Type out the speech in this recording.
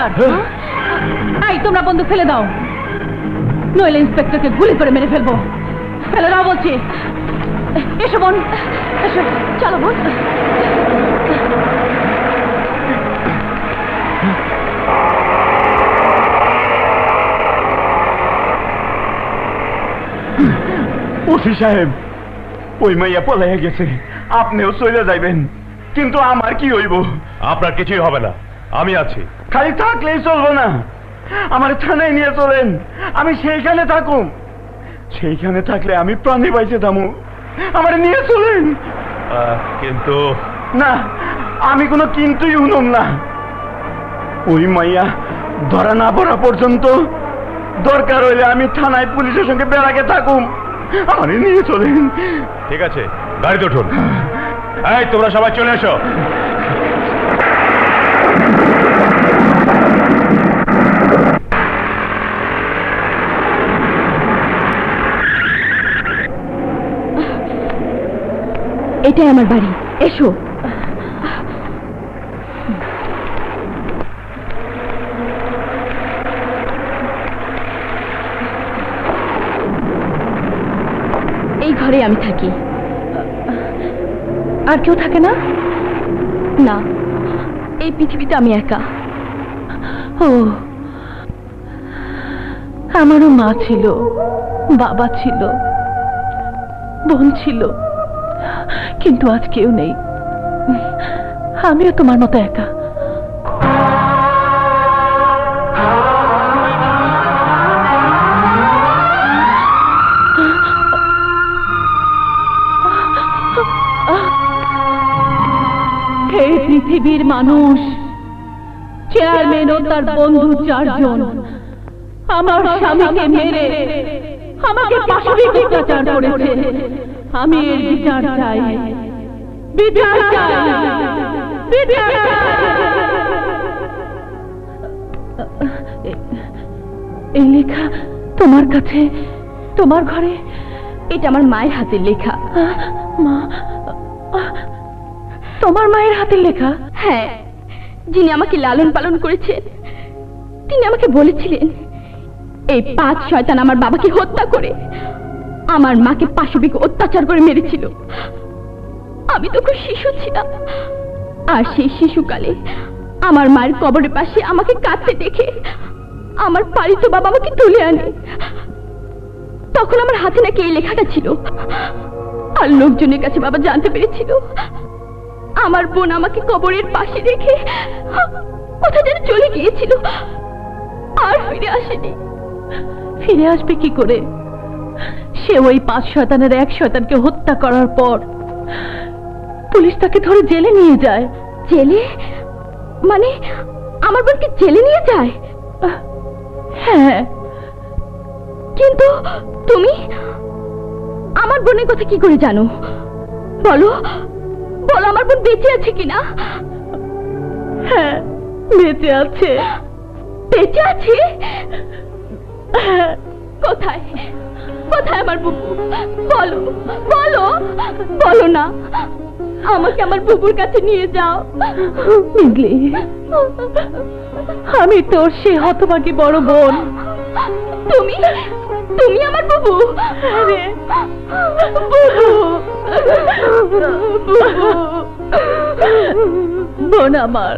Inspector এই তোমরা বন্দুক ফেলে দাও। নইলে ইন্সপেক্টরকে গুলি করে মেরে ফেলব। ফেলে দাও বলছি। এসো বোন এসো। চলো বোন। ওসি সাহেব ওই মাইয়া পলাইয়া গেছে। আপনিও চলে যাইবেন। কিন্তু আমার কি হইব? আপনার কিছুই হবে না। আমি আছি। খালি থাকলেই চলবো না। আমার থানায় নিয়ে চলেন। আমি সেইখানে থাকুম। সেইখানে থাকলে আমি প্রাণে বাইচে থামু। আমার নিয়ে চলেন। কিন্তু না আমি কোনো কিন্তুই শুনুম না। ওই মাইয়া ধরা না পড়া পর্যন্ত দরকার হইলে আমি থানায় পুলিশের সঙ্গে বেড়াকে থাকুম। আমার নিয়ে চলেন। ঠিক আছে গাড়িতে উঠুন। এই তোমরা সবাই চলে এসো। এটাই আমার বাড়ি। এসো। এই ঘরে আমি থাকি। আর কেউ থাকে না? না, এই পৃথিবীতে আমি একা। ও, আমারও মা ছিল, বাবা ছিল, বোন ছিল। কিন্তু আজ কেউ নেই। আমিও তোমার মতো একা। পৃথিবীর মানুষ, চেয়ারম্যান ও তার বন্ধু চারজন, আমার স্বামীকে মেরে আমাকে পাশবিক অত্যাচার করেছে। আমি এর বিচার চাই। বিচার চাই। বিচার এই লেখা তোমার কাছে তোমার ঘরে এটা আমার মায়ের হাতের লেখা। মা তোমার মায়ের হাতের লেখা? হ্যাঁ যিনি আমাকে লালন পালন করেছেন তিনি আমাকে বলেছিলেন এই পাঁচ শয়তান আমার বাবাকে হত্যা করে, আমার মাকে পাশবিক অত্যাচার করে মেরেছিল। আমি তখন শিশু ছিলাম। আর সেই শিশুকালে আমার মায়ের কবরের পাশে আমাকে কাঁদতে দেখে আমার পালিত বাবা আমাকে তুলে আনে। তখন আমার হাতে নাকি এই লেখাটা ছিল। আর লোকজনের কাছে বাবা জানতে পেরেছিল। আমার বোন আমাকে কবরের পাশে রেখে কোথা যেন চলে গিয়েছিল। আর ফিরে আসেনি। ফিরে আসবে কি করে? সে ওই পাঁচ শয়তানের এক শয়তানকে হত্যা করার পর পুলিশ তাকে ধরে জেলে নিয়ে যায়। জেলে? মানে আমার বোনকে জেলে নিয়ে যায়? হ্যাঁ। কিন্তু তুমি আমার বোনের কথা কি করে জানো? বলো বলো আমার বোন বেঁচে আছে কিনা? হ্যাঁ বেঁচে আছে। বেঁচে আছে? কোথায়? কোথায় আমার বুবু? বলো বলো বলো না। আমাকে আমার বুবুর কাছে নিয়ে যাও। মিগলি আমি তোর সে হতভাগী বড় বোন। তুমি? তুমি আমার বুবু? আরে বুবু। বোন আমার।